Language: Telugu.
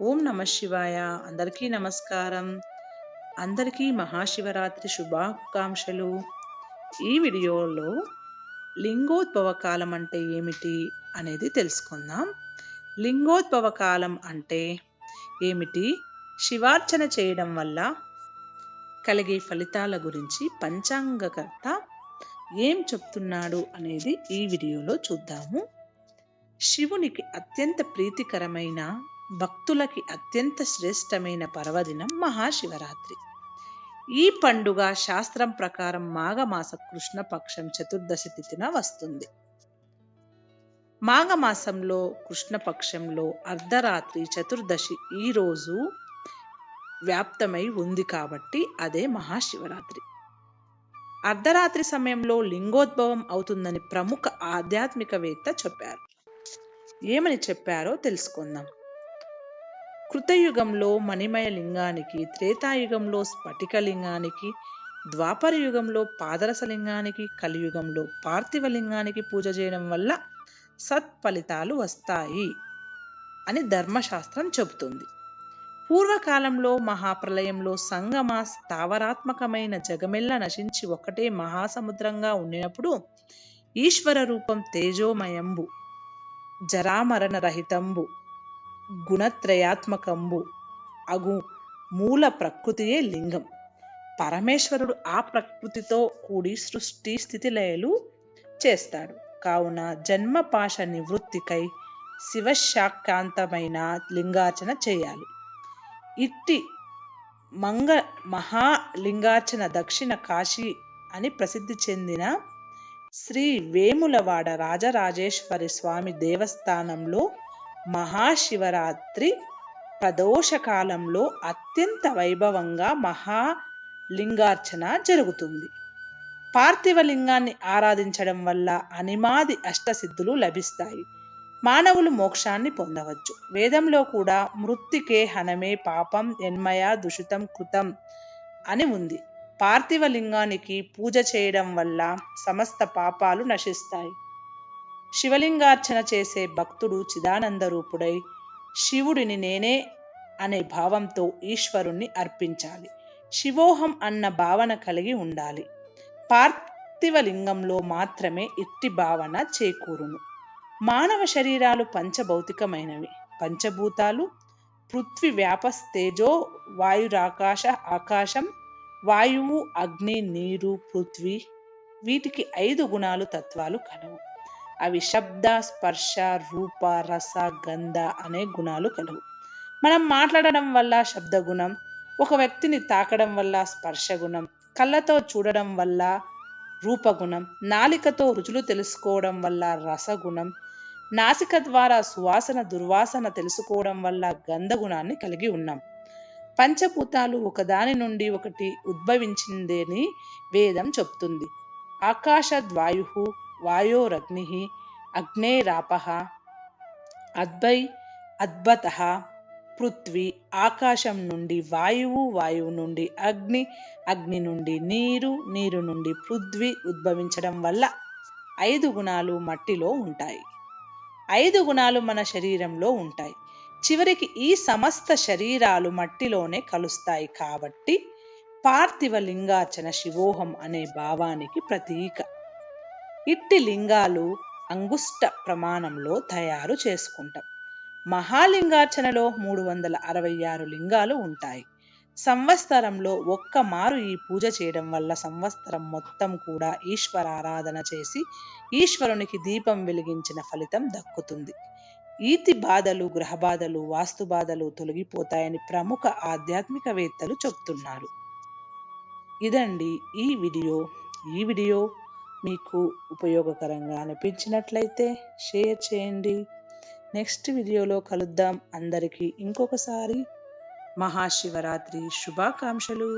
ఓం నమ శివాయ. అందరికీ నమస్కారం. అందరికీ మహాశివరాత్రి శుభాకాంక్షలు. ఈ వీడియోలో లింగోద్భవ కాలం అంటే ఏమిటి అనేది తెలుసుకుందాం. లింగోద్భవ కాలం అంటే ఏమిటి? శివార్చన చేయడం వల్ల కలిగే ఫలితాల గురించి పంచాంగకర్త ఏం చెప్తున్నాడు అనేది ఈ వీడియోలో చూద్దాము. శివునికి అత్యంత ప్రీతికరమైన భక్తులకి అత్యంత శ్రేష్టమైన పర్వదినం మహాశివరాత్రి. ఈ పండుగ శాస్త్రం ప్రకారం మాఘమాస కృష్ణపక్షం చతుర్దశి తిథిన వస్తుంది. మాఘమాసంలో కృష్ణపక్షంలో అర్ధరాత్రి చతుర్దశి ఈ రోజు వ్యాప్తమై ఉంది కాబట్టి అదే మహాశివరాత్రి. అర్ధరాత్రి సమయంలో లింగోద్భవం అవుతుందని ప్రముఖ ఆధ్యాత్మికవేత్త చెప్పారు. ఏమని చెప్పారో తెలుసుకుందాం. కృతయుగంలో మణిమయ లింగానికి త్రేతాయుగంలో స్ఫటిక లింగానికి ద్వాపర యుగంలో పాదరస లింగానికి కలియుగంలో పార్థివ లింగానికి పూజ చేయడం వల్ల సత్ఫలితాలు వస్తాయి అని ధర్మశాస్త్రం చెబుతుంది. పూర్వకాలంలో మహాప్రలయంలో సంగమ స్థావరాత్మకమైన జగమెల్ల నశించి ఒకటే మహాసముద్రంగా ఉండినప్పుడు ఈశ్వర రూపం తేజోమయంబు జరామరణ రహితంబు గుణత్రయాత్మకంబు. అగు మూల ప్రకృతియే లింగం. పరమేశ్వరుడు ఆ ప్రకృతితో కూడి సృష్టి స్థితిలయలు చేస్తాడు. కావున జన్మపాశ నివృత్తికై శివశాకాంతమైన లింగార్చన చేయాలి. ఇట్టి మంగ మహాలింగార్చన దక్షిణ కాశీ అని ప్రసిద్ధి చెందిన శ్రీ వేములవాడ రాజరాజేశ్వరి స్వామి దేవస్థానంలో మహాశివరాత్రి ప్రదోషకాలంలో అత్యంత వైభవంగా మహాలింగార్చన జరుగుతుంది. పార్థివ లింగాన్ని ఆరాధించడం వల్ల అనిమాది అష్టసిద్ధులు లభిస్తాయి. మానవులు మోక్షాన్ని పొందవచ్చు. వేదంలో కూడా మృత్తికే హనమే పాపం ఎన్మయ దుషితం కృతం అని ఉంది. పార్థివ లింగానికి పూజ చేయడం వల్ల సమస్త పాపాలు నశిస్తాయి. శివలింగార్చన చేసే భక్తుడు చిదానంద రూపుడై శివుడిని నేనే అనే భావంతో ఈశ్వరుణ్ణి అర్పించాలి. శివోహం అన్న భావన కలిగి ఉండాలి. పార్థివలింగంలో మాత్రమే ఇట్టి భావన చేకూరును. మానవ శరీరాలు పంచభౌతికమైనవి. పంచభూతాలు పృథ్వీ వ్యాపస్తేజో వాయురాకాశ ఆకాశం వాయువు అగ్ని నీరు పృథ్వీ వీటికి ఐదు గుణాలు తత్వాలు కలవు. అవి శబ్ద స్పర్శ రూప రస గంధ అనే గుణాలు కలవు. మనం మాట్లాడడం వల్ల శబ్ద గుణం ఒక వ్యక్తిని తాకడం వల్ల స్పర్శ గుణం కళ్ళతో చూడడం వల్ల రూపగుణం నాలికతో రుచులు తెలుసుకోవడం వల్ల రసగుణం నాసిక ద్వారా సువాసన దుర్వాసన తెలుసుకోవడం వల్ల గంధగుణాన్ని కలిగి ఉన్నాం. పంచభూతాలు ఒకదాని నుండి ఒకటి ఉద్భవించిందని వేదం చెప్తుంది. ఆకాశద్వాయు వాయోరగ్ని అగ్నేరాప అద్వై అద్భత పృథ్వీ ఆకాశం నుండి వాయువు వాయువు నుండి అగ్ని అగ్ని నుండి నీరు నీరు నుండి పృథ్వీ ఉద్భవించడం వల్ల ఐదు గుణాలు మట్టిలో ఉంటాయి. ఐదు గుణాలు మన శరీరంలో ఉంటాయి. చివరికి ఈ సమస్త శరీరాలు మట్టిలోనే కలుస్తాయి కాబట్టి పార్థివ లింగార్చన శివోహం అనే భావానికి ప్రతీక. ఇట్టి లింగాలు అంగుష్ట ప్రమాణంలో తయారు చేసుకుంటాం. మహాలింగార్చనలో మూడు వందల అరవై ఆరు లింగాలు ఉంటాయి. సంవత్సరంలో ఒక్క మారు ఈ పూజ చేయడం వల్ల సంవత్సరం మొత్తం కూడా ఈశ్వర ఆరాధన చేసి ఈశ్వరునికి దీపం వెలిగించిన ఫలితం దక్కుతుంది. ఈతి బాధలు గ్రహ బాధలు వాస్తు బాధలు తొలగిపోతాయని ప్రముఖ ఆధ్యాత్మికవేత్తలు చెప్తున్నారు. ఇదండి ఈ వీడియో. ఈ వీడియో మీకు ఉపయోగకరంగా అనిపించినట్లయితే షేర్ చేయండి. నెక్స్ట్ వీడియోలో కలుద్దాం. అందరికీ ఇంకొకసారి మహాశివరాత్రి శుభాకాంక్షలు.